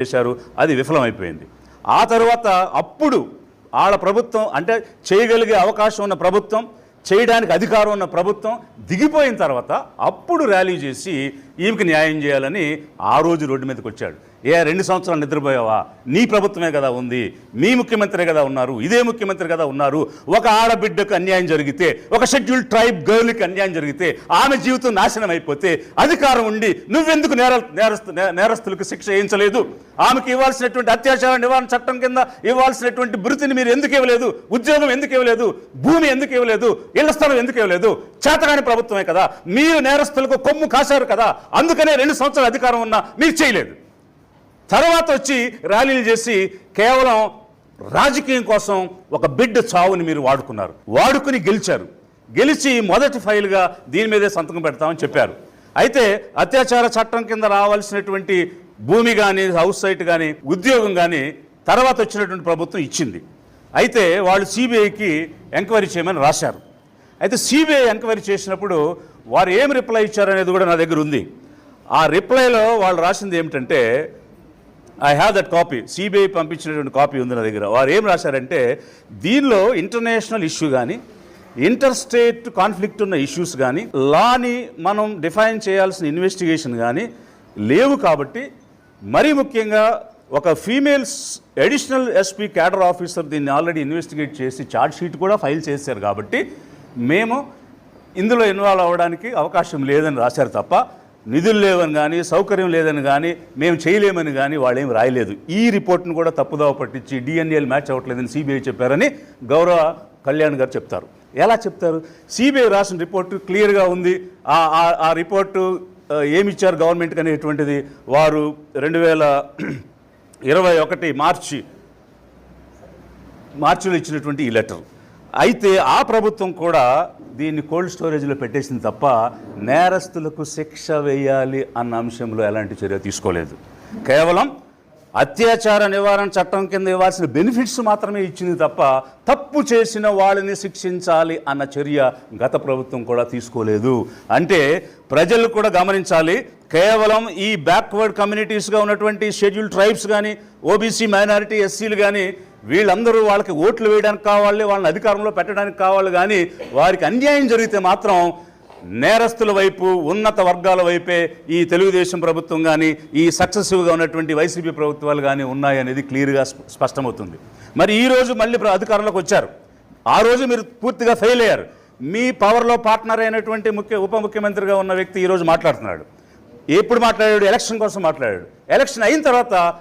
చేశారు అది విఫలమైపోయింది. ఆ తర్వాత అప్పుడు ఆడ ప్రభుత్వం అంటే చేయగలిగే అవకాశం ఉన్న ప్రభుత్వం చేయడానికి అధికారం ఉన్న ప్రభుత్వం దిగిపోయిన తర్వాత అప్పుడు ర్యాలీ చేసి ఈమెకి న్యాయం చేయాలని ఆ రోజు రోడ్డు మీదకి వచ్చాడు. ఏ రెండు సంవత్సరాలు నిద్రపోయావా? నీ ప్రభుత్వమే కదా ఉంది. మీ ముఖ్యమంత్రి కదా ఉన్నారు. ఇదే ముఖ్యమంత్రి కదా ఉన్నారు. ఒక ఆడబిడ్డకు అన్యాయం జరిగితే ఒక షెడ్యూల్ ట్రైబ్ గర్ల్కి అన్యాయం జరిగితే ఆమె జీవితం నాశనం అయిపోతే అధికారం ఉండి నువ్వెందుకు నేర నేరస్తు నే- నేరస్తులకు శిక్ష వేయించలేదు? ఆమెకి ఇవ్వాల్సినటువంటి అత్యాచార నివారణ చట్టం కింద ఇవ్వాల్సినటువంటి బృతిని మీరు ఎందుకు ఇవ్వలేదు? ఉద్యోగం ఎందుకు ఇవ్వలేదు? భూమి ఎందుకు ఇవ్వలేదు? ఇళ్ళ స్థలం ఎందుకు ఇవ్వలేదు? చేతగాని ప్రభుత్వమే కదా. మీరు నేరస్తులకు కొమ్ము కాశారు కదా. అందుకనే రెండు సంవత్సరాల అధికారం ఉన్నా మీరు చేయలేదు. తర్వాత వచ్చి ర్యాలీలు చేసి కేవలం రాజకీయం కోసం ఒక బిడ్డ చావుని మీరు వాడుకున్నారు. వాడుకుని గెలిచారు. గెలిచి మొదటి ఫైల్గా దీని మీదే సంతకం పెడతామని చెప్పారు. అయితే అత్యాచార చట్టం కింద రావాల్సినటువంటి భూమి కానీ హౌస్ సైట్ కానీ ఉద్యోగం కానీ తర్వాత వచ్చినటువంటి ప్రభుత్వం ఇచ్చింది. అయితే వాళ్ళు సిబిఐకి ఎంక్వైరీ చేయమని రాశారు. అయితే సిబిఐ ఎంక్వైరీ చేసినప్పుడు వారు ఏం రిప్లై ఇచ్చారనేది కూడా నా దగ్గర ఉంది. ఆ రిప్లైలో వాళ్ళు రాసింది ఏమిటంటే I have that copy CBI పంపించినటువంటి కాపీ ఉంది నా దగ్గర. వారు ఏం రాశారంటే దీనిలో ఇంటర్నేషనల్ ఇష్యూ కానీ ఇంటర్ స్టేట్ కాన్ఫ్లిక్ట్ ఉన్న ఇష్యూస్ కానీ లాని మనం డిఫైన్ చేయాల్సిన ఇన్వెస్టిగేషన్ కానీ లేవు కాబట్టి మరీ ముఖ్యంగా ఒక females additional SP cadre officer దీన్ని ఆల్రెడీ ఇన్వెస్టిగేట్ చేసి ఛార్జ్ షీట్ కూడా ఫైల్ చేశారు కాబట్టి మేము ఇందులో ఇన్వాల్వ్ అవ్వడానికి అవకాశం లేదని రాశారు తప్ప నిధులు లేవని కానీ సౌకర్యం లేదని కానీ మేము చేయలేమని కానీ వాళ్ళు ఏం రాయలేదు. ఈ రిపోర్ట్ను కూడా తప్పుదోవ పట్టించి డిఎన్ఏలు మ్యాచ్ అవ్వట్లేదని సిబిఐ చెప్పారని గౌరవ కళ్యాణ్ గారు చెప్తారు. ఎలా చెప్తారు? సిబిఐ రాసిన రిపోర్టు క్లియర్గా ఉంది. ఆ ఆ- రిపోర్టు ఏమిచ్చారు ఏమి ఇచ్చారు గవర్నమెంట్కి అనేటువంటిది? వారు రెండు వేల ఇరవై ఒకటి మార్చి మార్చిలో ఇచ్చినటువంటి ఈ లెటర్. అయితే ఆ ప్రభుత్వం కూడా దీన్ని కోల్డ్ స్టోరేజ్లో పెట్టేసింది తప్ప నేరస్తులకు శిక్ష వేయాలి అన్న అంశంలో ఎలాంటి చర్య తీసుకోలేదు. కేవలం అత్యాచార నివారణ చట్టం కింద ఇవ్వాల్సిన బెనిఫిట్స్ మాత్రమే ఇచ్చింది తప్ప తప్పు చేసిన వాళ్ళని శిక్షించాలి అన్న చర్య గత ప్రభుత్వం కూడా తీసుకోలేదు. అంటే ప్రజలు కూడా గమనించాలి కేవలం ఈ బ్యాక్వర్డ్ కమ్యూనిటీస్గా ఉన్నటువంటి షెడ్యూల్ ట్రైబ్స్ కానీ ఓబీసీ మైనారిటీ ఎస్సీలు కానీ వీళ్ళందరూ వాళ్ళకి ఓట్లు వేయడానికి కావాలి వాళ్ళని అధికారంలో పెట్టడానికి కావాలి కానీ వారికి అన్యాయం జరిగితే మాత్రం నేరస్తుల వైపు ఉన్నత వర్గాల వైపే ఈ తెలుగుదేశం ప్రభుత్వం కానీ ఈ సక్సెసివ్గా ఉన్నటువంటి వైసీపీ ప్రభుత్వాలు కానీ ఉన్నాయనేది క్లియర్గా స్పష్టమవుతుంది. మరి ఈ రోజు మళ్ళీ ప్ర- అధికారంలోకి వచ్చారు. ఆ రోజు మీరు పూర్తిగా ఫెయిల్ అయ్యారు. మీ పవర్లో పార్ట్నర్ అయినటువంటి ముఖ్య ఉప ముఖ్యమంత్రిగా ఉన్న వ్యక్తి ఈరోజు మాట్లాడుతున్నాడు. ఎప్పుడు మాట్లాడాడు? ఎలక్షన్ కోసం మాట్లాడాడు. ఎలక్షన్ అయిన తర్వాత